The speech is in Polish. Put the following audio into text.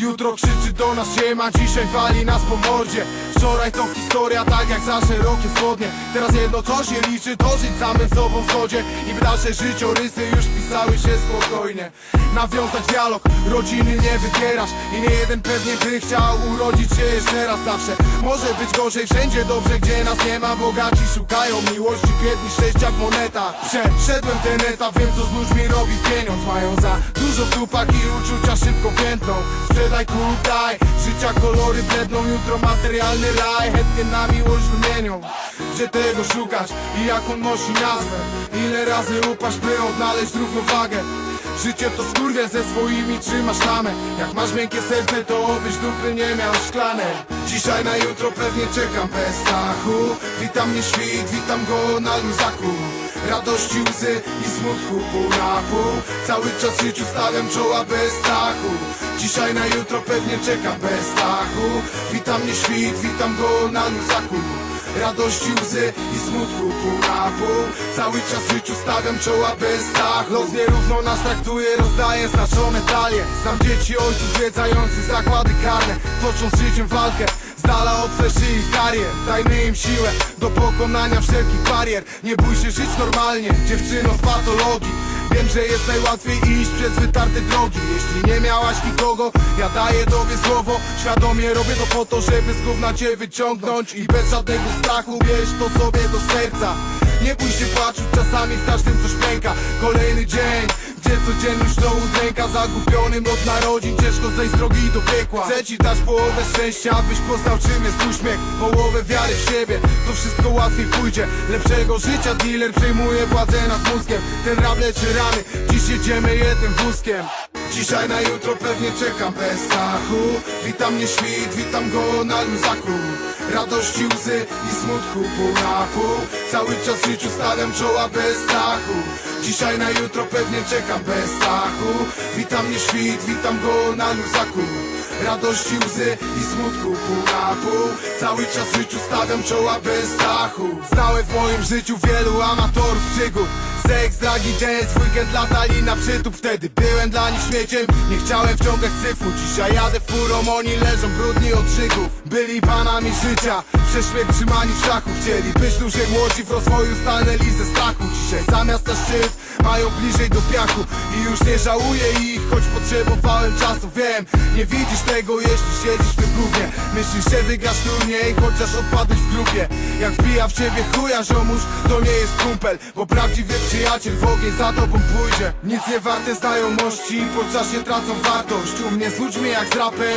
Jutro krzyczy do nas siema, dzisiaj wali nas po mordzie. Wczoraj to historia, tak jak za szerokie spodnie Teraz jedno co się liczy, to żyć samym sobą w zgodzie. I by dalsze życiorysy już pisały się spokojnie. Nawiązać dialog, rodziny nie wybierasz. I nie jeden pewnie by chciał urodzić się jeszcze raz zawsze. Może być gorzej wszędzie dobrze, gdzie nas nie ma. Bogaci szukają miłości, biedni szczęścia w monetach. Przeszedłem ten etap, wiem co z ludźmi robi pieniądz. Mają za dużo w dupach i uczucia szybko więdną like who died? Życia kolory bledną Jutro materialny raj, chętnie na miłość wymienią Gdzie tego szukać i jak on nosi nazwę. Ile razy upaść, by odnaleźć równowagę. Życie to skurwiel ze swoimi trzymasz tamę Jak masz miękkie serce to obyś dupy nie miał szklanej Dzisiaj na jutro pewnie czekam bez strachu. Witam mnie świt, witam go na luzaku. Radości, łzy i smutku pół na pół Cały czas życiu stawiam czoła bez strachu. Dzisiaj na jutro pewnie czekam bez Witam mnie świt, witam go na luzaku. Radości, łzy i smutku pół na Cały czas życiu stawiam czoła bez strach Los nierówno nas traktuje, rozdaje znaczone talie. Znam dzieci ojców zwiedzających zakłady karne. Toczą z życiem walkę z dala od i karier. Dajmy im siłę do pokonania wszelkich barier. Nie bój się żyć normalnie, dziewczyno z patologii Wiem, że jest najłatwiej iść przez wytarte drogi. Jeśli nie miałaś nikogo, ja daję tobie słowo. Świadomie robię to po to, żeby z gówna cię wyciągnąć. I bez żadnego strachu bierz to sobie do serca. Nie bój się czasami w każdym coś pęka Kolejny dzień, gdzie codzienność to udręka. Zagubionym od narodzin, ciężko zejść z drogi do piekła. Chcę ci dać połowę szczęścia, abyś poznał czym jest uśmiech. Połowę wiary w siebie, to wszystko łatwiej pójdzie. Lepszego życia dealer przejmuje władzę nad mózgiem. Ten rap leczy rany, dziś jedziemy jednym wózkiem. Dzisiaj na jutro pewnie czekam bez strachu. Witam mnie świt, witam go na luzaku Radości, łzy i smutku pół na pół Cały czas życiu stawiam czoła bez strachu Dzisiaj na jutro pewnie czekam bez strachu Witam mnie świt, witam go na luzaku. Radości, łzy i smutku pół na pół. Cały czas życiu stawiam czoła bez strachu Znałem w moim życiu wielu amatorów przygód Seks, dragi, dance, weekend latali na przytup. Wtedy byłem dla nich śmieciem, nie chciałem wciągać cyfru Dzisiaj jadę furą, oni leżą brudni od szyków Byli panami życia, prześmiech trzymani w szachu. Chcieli być dłużej młodzi, w rozwoju stanęli ze strachu. Dzisiaj zamiast na szczyt, mają bliżej do piachu. I już nie żałuję ich, choć potrzebowałem czasu. Wiem, nie widzisz tego, jeśli siedzisz w tym gównie. Myślisz, że wygrasz turniej, chociaż odpadłeś w grupie. Jak wbija w ciebie chuja ziomuś, to nie jest kumpel. Bo prawdziwy przyjaciel w ogień za tobą pójdzie. Nic nie warte znajomości, po czasie tracą wartość. U mnie z ludźmi jak z rapem,